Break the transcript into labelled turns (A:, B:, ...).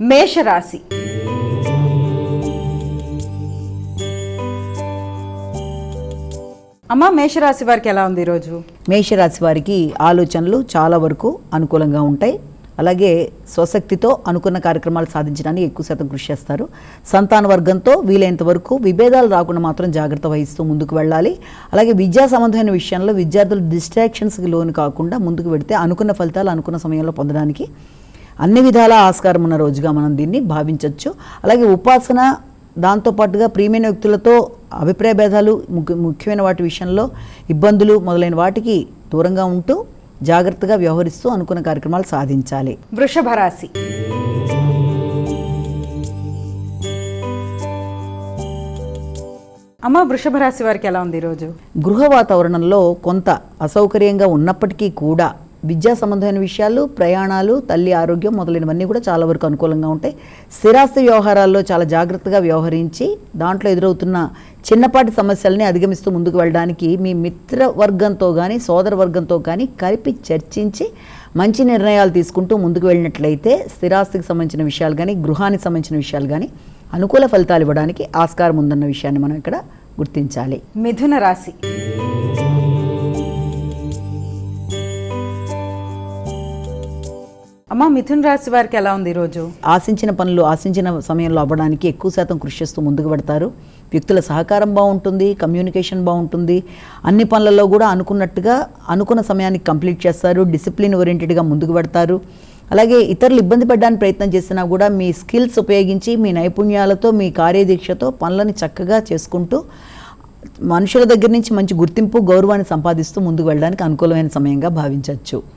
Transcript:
A: మేషరాశి. అమ్మ మేషరాశి వారికి ఎలా ఉంది ఈరోజు?
B: మేషరాశి వారికి ఆలోచనలు చాలా వరకు అనుకూలంగా ఉంటాయి. అలాగే స్వశక్తితో అనుకున్న కార్యక్రమాలు సాధించడానికి ఎక్కువ శాతం కృషి చేస్తారు. సంతాన వర్గంతో వీలైనంత వరకు విభేదాలు రాకుండా మాత్రం జాగ్రత్త వహిస్తూ ముందుకు వెళ్ళాలి. అలాగే విద్యా సంబంధమైన విషయంలో విద్యార్థులు డిస్ట్రాక్షన్స్కి లోను కాకుండా ముందుకు వెడితే అనుకున్న ఫలితాలు అనుకున్న సమయంలో పొందడానికి అన్ని విధాల ఆస్కారం ఉన్న రోజుగా మనం దీన్ని భావించవచ్చు అలాగే ఉపాసన దాంతోపాటుగా ప్రియమైన వ్యక్తులతో అభిప్రాయ భేదాలు ముఖ్య- ముఖ్యమైన వాటి విషయంలో ఇబ్బందులు మొదలైన వాటికి దూరంగా ఉంటూ జాగ్రత్తగా వ్యవహరిస్తూ అనుకున్న కార్యక్రమాలు సాధించాలి.
A: వృషభ రాశి. అమ్మ వృషభ రాశి వారికి ఎలా ఉంది ఈరోజు?
B: గృహ వాతావరణంలో కొంత అసౌకర్యంగా ఉన్నప్పటికీ కూడా విద్యా సంబంధమైన విషయాలు ప్రయాణాలు తల్లి ఆరోగ్యం మొదలైనవన్నీ కూడా చాలా వరకు అనుకూలంగా ఉంటాయి. స్థిరాస్తి వ్యవహారాల్లో చాలా జాగ్రత్తగా వ్యవహరించి దాంట్లో ఎదురవుతున్న చిన్నపాటి సమస్యల్ని అధిగమిస్తూ ముందుకు వెళ్ళడానికి మీ మిత్ర వర్గంతో కానీ సోదర వర్గంతో కానీ కలిపి చర్చించి మంచి నిర్ణయాలు తీసుకుంటూ ముందుకు వెళ్ళినట్లయితే స్థిరాస్తికి సంబంధించిన విషయాలు కానీ గృహానికి సంబంధించిన విషయాలు కానీ అనుకూల ఫలితాలు ఇవ్వడానికి ఆస్కారం ఉందన్న విషయాన్ని మనం ఇక్కడ గుర్తించాలి.
A: మిథున రాశి. అమ్మ మిథున్ రాశి వారికి ఎలా ఉంది ఈరోజు?
B: ఆశించిన పనులు ఆశించిన సమయంలో అవ్వడానికి ఎక్కువ శాతం కృషి చేస్తూ ముందుకు పెడతారు. వ్యక్తుల సహకారం బాగుంటుంది కమ్యూనికేషన్ బాగుంటుంది. అన్ని పనులలో కూడా అనుకున్నట్టుగా అనుకున్న సమయానికి కంప్లీట్ చేస్తారు డిసిప్లిన్ ఓరియంటెడ్గా ముందుకు పెడతారు. అలాగే ఇతరులు ఇబ్బంది పడడానికి ప్రయత్నం చేసినా కూడా మీ స్కిల్స్ ఉపయోగించి మీ నైపుణ్యాలతో మీ కార్యదీక్షతో పనులను చక్కగా చేసుకుంటూ మనుషుల దగ్గర నుంచి మంచి గుర్తింపు గౌరవాన్ని సంపాదిస్తూ ముందుకు వెళ్ళడానికి అనుకూలమైన సమయంగా భావించవచ్చు.